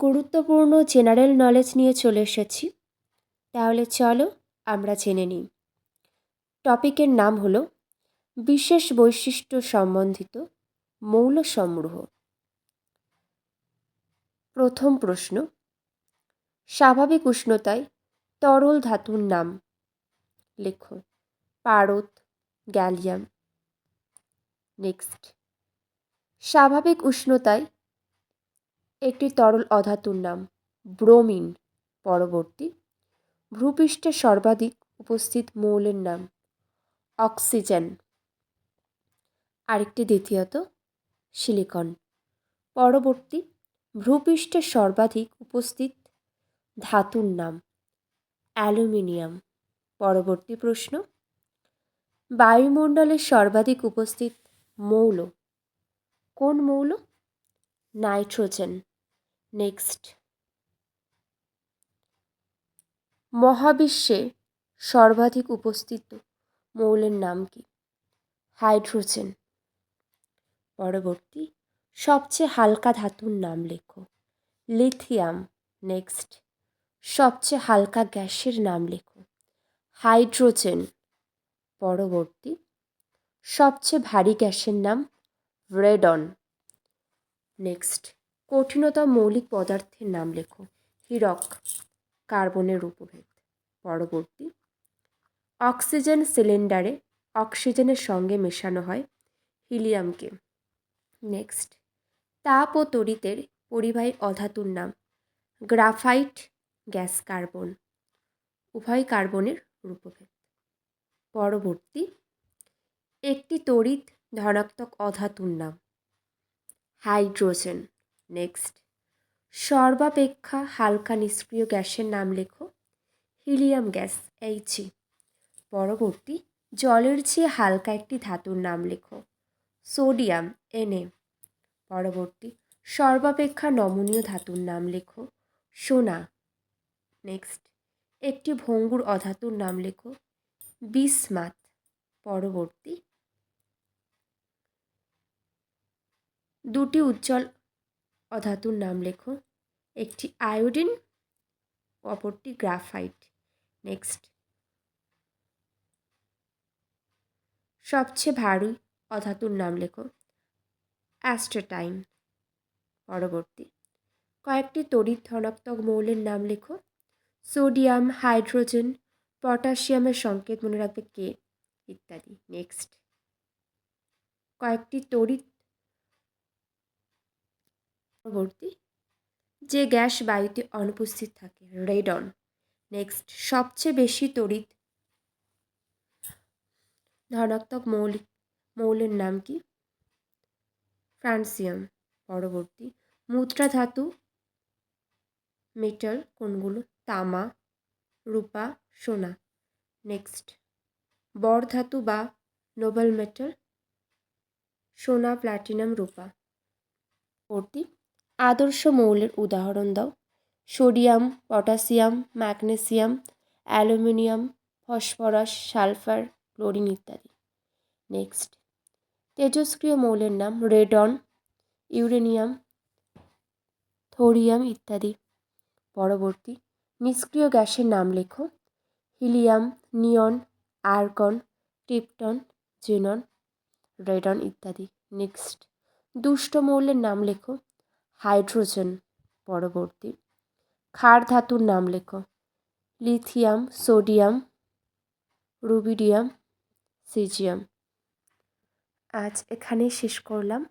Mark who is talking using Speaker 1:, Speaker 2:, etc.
Speaker 1: গুরুত্বপূর্ণ general knowledge নিয়ে চলে এসেছি। তাহলে চলো আমরা জেনে নিই। টপিকের নাম হলো বিশেষ বৈশিষ্ট্য সম্বন্ধিত মৌল সমূহ। প্রথম প্রশ্ন, স্বাভাবিক উষ্ণতায় তরল ধাতুর নাম লেখো, পারদ, গ্যালিয়াম। নেক্সট স্বাভাবিক উষ্ণতায় একটি তরল অধাতুর নাম ব্রোমিন, পরবর্তী। ভূপৃষ্ঠে সর্বাধিক উপস্থিত মৌলের নাম অক্সিজেন। আরেকটি দ্বিতীয়ত সিলিকন। পরবর্তী ভূপৃষ্ঠে সর্বাধিক উপস্থিত ধাতুর নাম অ্যালুমিনিয়াম। পরবর্তী প্রশ্ন বায়ুমণ্ডলে সর্বাধিক উপস্থিত মৌল কোন মৌল? নাইট্রোজেন। নেক্সট মহাবিশ্বে সর্বাধিক উপস্থিত মৌলের নাম কি? হাইড্রোজেন। পরবর্তী, সবচেয়ে হালকা ধাতুর নাম লেখো। লিথিয়াম। নেক্সট সবচেয়ে হালকা গ্যাসের নাম লেখো। হাইড্রোজেন। পরবর্তী, সবচেয়ে ভারী গ্যাসের নাম রেডন। নেক্সট কঠিনতম মৌলিক পদার্থের নাম লেখো। হিরক, কার্বনের উপভেদ। পরবর্তী। অক্সিজেন সিলিন্ডারে অক্সিজেনের সঙ্গে মেশানো হয় হিলিয়ামকে। নেক্সট। তাপ ও তড়িতের পরিবাহী অধাতুর নাম। Graphite gas carbon. উভয় কার্বনের রূপভেদ। পরবর্তী। একটি তড়িৎ ধনাত্মক অধাতুর নাম। হাইড্রোজেন। নেক্সট সর্বাপেক্ষা হালকা নিষ্ক্রিয় গ্যাসের নাম লেখো। হিলিয়াম গ্যাস এইচি পরবর্তী, জলের চেয়ে হালকা একটি ধাতুর নাম লেখো। সোডিয়াম এনএ পরবর্তী, সর্বাপেক্ষা নমনীয় ধাতুর নাম লেখো। সোনা। নেক্সট একটি ভঙ্গুর অধাতুর নাম লেখো। বিসমাত। পরবর্তী, দুটি উজ্জ্বল অধাতুর নাম লেখো। একটি আয়োডিন, অপরটি গ্রাফাইট। নেক্সট। সবচেয়ে ভারী অধাতুর নাম লেখো। অ্যাস্ট্রাটাইন পরবর্তী। কয়েকটি তড়িৎ ধনাত্মক মৌলের নাম লেখো। সোডিয়াম, হাইড্রোজেন, পটাশিয়ামের সংকেত মনে রাখবে কে? ইত্যাদি। নেক্সট। কয়েকটি তড়িৎ পরবর্তী, যে গ্যাস বায়ুতে অনুপস্থিত থাকে, রেডন। নেক্সট, সবচেয়ে বেশি তড়িৎ ধনাত্মক মৌলিক, মৌলের নাম কি? ফ্রান্সিয়াম। পরবর্তী, মুদ্রা ধাতু মেটাল কোনগুলো? তামা, রূপা, সোনা। নেক্সট, বর ধাতু বা নোবেল মেটাল সোনা প্ল্যাটিনাম রূপা। পরবর্তী আদর্শ মৌলের উদাহরণ দাও। Sodium potassium magnesium, aluminium, phosphorus, sulphur, chlorine ইত্যাদি। নেক্সট। তেজস্ক্রিয় মৌলের নাম রেডন, ইউরেনিয়াম, থোরিয়াম ইত্যাদি। পরবর্তী। নিষ্ক্রিয় গ্যাসের নাম লেখো। Helium, neon, argon, krypton, xenon, radon ইত্যাদি। নেক্সট। দুষ্ট মৌলের নাম লেখো। হাইড্রোজেন পরবর্তী। ক্ষার ধাতুর নাম লেখো। Lithium sodium rubidium caesium. আজ এখানেই শেষ করলাম।